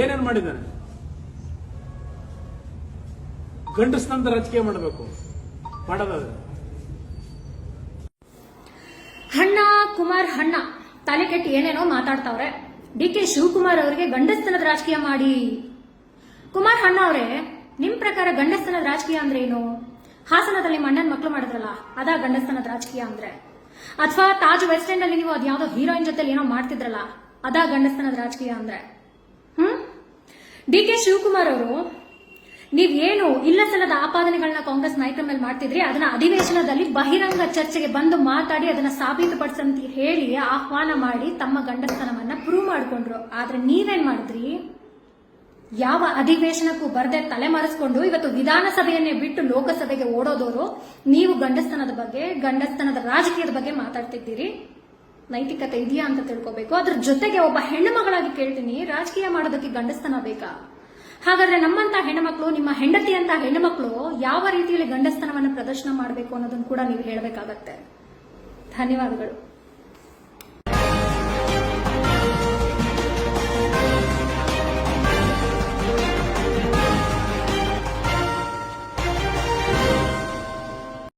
ಏನೇನ್ ಮಾಡಿದ್ದಾನೆ ಗಂಡಸ್ನಂತ ರಾಜಕೀಯ ಮಾಡಬೇಕು. ಮಾಡೋದಾದ್ರೆ. ಹಣ್ಣ, ಕುಮಾರ್ ಹಣ್ಣ. ತಲೆ ಕೆಟ್ಟು ಏನೇನೋ ಮಾತಾಡ್ತಾವ್ರೆ. ಡಿ ಕೆ ಶಿವಕುಮಾರ್ ಅವರಿಗೆ ಗಂಡಸ್ತನದ ರಾಜಕೀಯ ಮಾಡಿ. ಕುಮಾರ್ ಹಣ್ಣ ಅವರೇ, ನಿಮ್ ಪ್ರಕಾರ ಗಂಡಸ್ತನದ ರಾಜಕೀಯ ಅಂದ್ರೆ ಏನು? ಹಾಸನದಲ್ಲಿ ಮಣ್ಣನ್ ಮಕ್ಕಳು ಮಾಡಿದ್ರಲ್ಲ, ಅದಾ ಗಂಡಸ್ತನದ ರಾಜಕೀಯ ಅಂದ್ರೆ? ಅಥವಾ ತಾಜ್ ವೆಸ್ಟ್ ಎಂಡ್ ಅಲ್ಲಿ ನೀವು ಅದ್ಯಾವುದೋ ಹೀರೋಯಿನ್ ಜೊತೆ ಏನೋ ಮಾಡ್ತಿದ್ರಲ್ಲ, ಅದಾ ಗಂಡಸ್ತನದ ರಾಜಕೀಯ ಅಂದ್ರೆ? ಡಿ ಕೆ ಶಿವಕುಮಾರ್ ಅವರು ನೀವೇನು ಇಲ್ಲ ಸಲ್ಲದ ಆಪಾದನೆಗಳನ್ನ ಕಾಂಗ್ರೆಸ್ ನಾಯಕರ ಮೇಲೆ ಮಾಡ್ತಿದ್ರಿ, ಅದನ್ನ ಅಧಿವೇಶನದಲ್ಲಿ ಬಹಿರಂಗ ಚರ್ಚೆಗೆ ಬಂದು ಮಾತಾಡಿ, ಅದನ್ನ ಸಾಬೀತುಪಡಿಸಂತ ಹೇಳಿ ಆಹ್ವಾನ ಮಾಡಿ ತಮ್ಮ ಗಂಡಸ್ತನವನ್ನ ಪ್ರೂವ್ ಮಾಡಿಕೊಂಡ್ರು. ಆದ್ರೆ ನೀವೇನ್ ಮಾಡಿದ್ರಿ? ಯಾವ ಅಧಿವೇಶನಕ್ಕೂ ಬರದೆ ತಲೆ ಮರೆಸ್ಕೊಂಡು ಇವತ್ತು ವಿಧಾನಸಭೆಯನ್ನೇ ಬಿಟ್ಟು ಲೋಕಸಭೆಗೆ ಓಡೋದವರು ನೀವು ಗಂಡಸ್ತನದ ಬಗ್ಗೆ, ಗಂಡಸ್ತನದ ರಾಜಕೀಯದ ಬಗ್ಗೆ ಮಾತಾಡ್ತಿದ್ದೀರಿ. ನೈತಿಕತೆ ಇದೆಯಾ ಅಂತ ತಿಳ್ಕೊಬೇಕು. ಅದ್ರ ಜೊತೆಗೆ ಒಬ್ಬ ಹೆಣ್ಣು ಮಗಳಾಗಿ ಕೇಳ್ತೀನಿ, ರಾಜಕೀಯ ಮಾಡೋದಕ್ಕೆ ಗಂಡಸ್ತನ ಬೇಕಾ? ಹಾಗಾದ್ರೆ ನಮ್ಮಂತ ಹೆಣ್ಣುಮಕ್ಳು, ನಿಮ್ಮ ಹೆಂಡತಿ ಅಂತ ಹೆಣ್ಣುಮಕ್ಳು ಯಾವ ರೀತಿಯಲ್ಲಿ ಗಂಡಸ್ತನವನ್ನು ಪ್ರದರ್ಶನ ಮಾಡಬೇಕು ಅನ್ನೋದನ್ನು ಕೂಡ ನೀವು ಹೇಳಬೇಕಾಗತ್ತೆ. ಧನ್ಯವಾದಗಳು.